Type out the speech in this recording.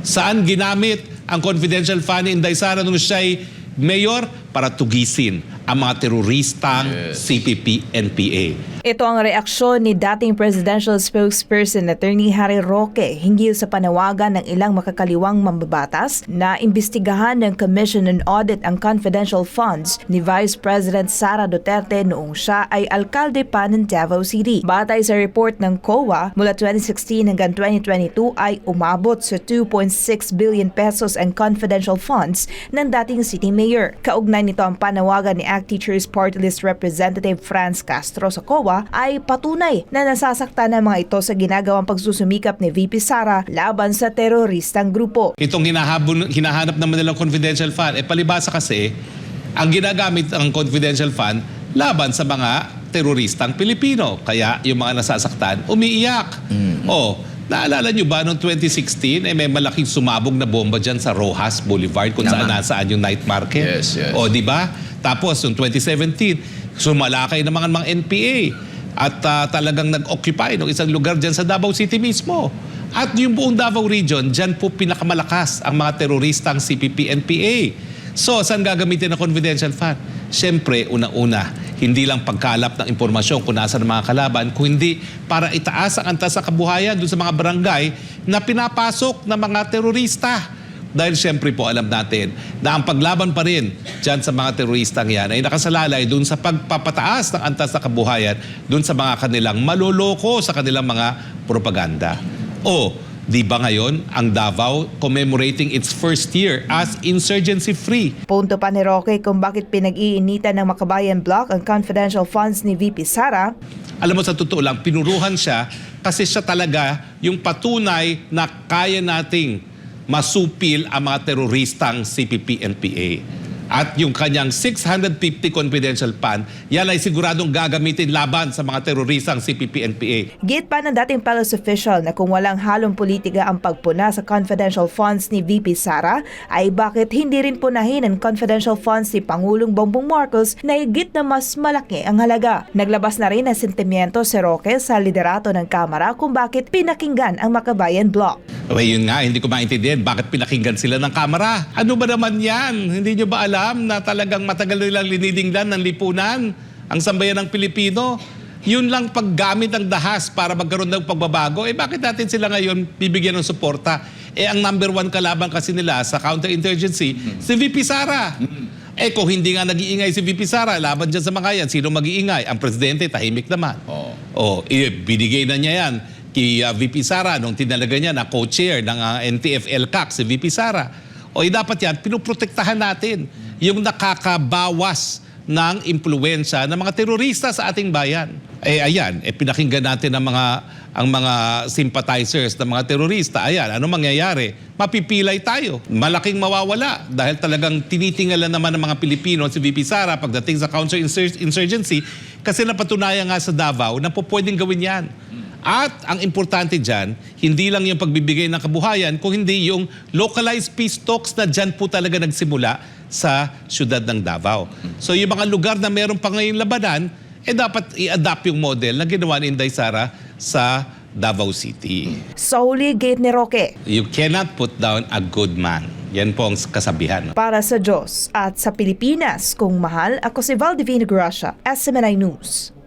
Saan ginamit ang confidential fund ni Inday Sara nung siya'y mayor? Para tugisin ang mga teroristang CPP, NPA. Ito ang reaksyon ni dating presidential spokesperson Attorney Harry Roque hinggil sa panawagan ng ilang makakaliwang mambabatas na imbestigahan ng Commission on Audit ang confidential funds ni Vice President Sara Duterte noong siya ay alkalde pa ng Davao City. Batay sa report ng COA, mula 2016 hanggang 2022 ay umabot sa 2.6 billion pesos ang confidential funds ng dating city mayor. Kaugnay nito ang panawagan ni ACT Teachers Party List Representative Franz Castro sa COA ay patunay na nasasaktan ng mga ito sa ginagawang pagsusumikap ni VP Sara laban sa teroristang grupo. Itong hinahabon, hinahanap naman nilang confidential fund, eh palibasa kasi, ang ginagamit ng confidential fund laban sa mga teroristang Pilipino. Kaya yung mga nasasaktan, umiiyak. Oh, naalala nyo ba noong 2016, eh, may malaking sumabog na bomba dyan sa Rojas Boulevard kung saan Naman. nasaan yung night market? Yes, yes. O, di ba? Tapos, noong 2017, sumalakay ng mga, mga NPA at ah, talagang nag-occupy ng isang lugar dyan sa Davao City mismo. At yung buong Davao region, dyan po pinakamalakas ang mga teroristang CPP, NPA. So, saan gagamitin ang confidential fund? Siyempre, una-una, hindi lang pagkalap ng impormasyon kung nasa ng mga kalaban, kundi para itaas ang antas sa kabuhayan doon sa mga barangay na pinapasok ng mga terorista. Dahil siyempre po alam natin na ang paglaban pa rin dyan sa mga teroristang yan ay nakasalalay dun sa pagpapataas ng antas na kabuhayan dun sa mga kanilang maloloko sa kanilang mga propaganda. O, di ba ngayon ang Davao commemorating its first year as insurgency-free? Punto pa ni Roque kung bakit pinag-iinitan ng Makabayan Block ang confidential funds ni VP Sara Alam mo sa totoo lang, pinuruhan siya kasi siya talaga yung patunay na kaya nating masupil ang mga teroristang CPP-NPA. At yung kanyang 650 confidential fund, yan ay siguradong gagamitin laban sa mga teroristang CPP-NPA. Git pa ng dating palace official na kung walang halong politika ang pagpuna sa confidential funds ni VP Sara, ay bakit hindi rin punahin ang confidential funds ni Pangulong Bongbong Marcos na higit na mas malaki ang halaga. Naglabas na rin ng sentimiento si Roque sa liderato ng Kamara kung bakit pinakinggan ang Makabayan Block. Okay, yun nga, hindi ko maintindihan bakit pinakinggan sila ng kamera. Ano ba naman yan? Hindi nyo ba alam na talagang matagal nilang linidinglan ng lipunan ang sambayan ng Pilipino? Yun lang paggamit ng dahas para magkaroon ng pagbabago. Eh bakit natin sila ngayon bibigyan ng suporta? Eh ang number one kalaban kasi nila sa counterinsurgency, si VP Sara. Eh kung hindi nga nag-iingay si VP Sara, laban dyan sa mga yan, sino mag-iingay? Ang presidente, tahimik naman. Oo. Oh, eh, binigay na niya yan kay uh, VP Sara nung tinalaga niya na co-chair ng uh, NTF-LCAC si VP Sara. O eh, dapat yan, pinuprotektahan natin yung nakakabawas ng impluensya ng mga terorista sa ating bayan. Eh ayan, eh pinakinggan natin ang mga ang mga sympathizers ng mga terorista. Ayan, ano mangyayari? Mapipilay tayo. Malaking mawawala dahil talagang tinitingalan naman ng mga Pilipino si VP Sara pagdating sa counter-insurgency kasi napatunayan nga sa Davao na po pwedeng gawin yan. At ang importante dyan, hindi lang yung pagbibigay ng kabuhayan, kung hindi yung localized peace talks na dyan po talaga nagsimula sa syudad ng Davao. So yung mga lugar na meron pa ngayong labanan, eh dapat i-adapt yung model na ginawa ni Inday Sara sa Davao City. Sa huli, gate ni Roque. You cannot put down a good man. Yan po ang kasabihan. Para sa Diyos at sa Pilipinas, kung mahal, ako si Valdivino Gracia, SMNI News.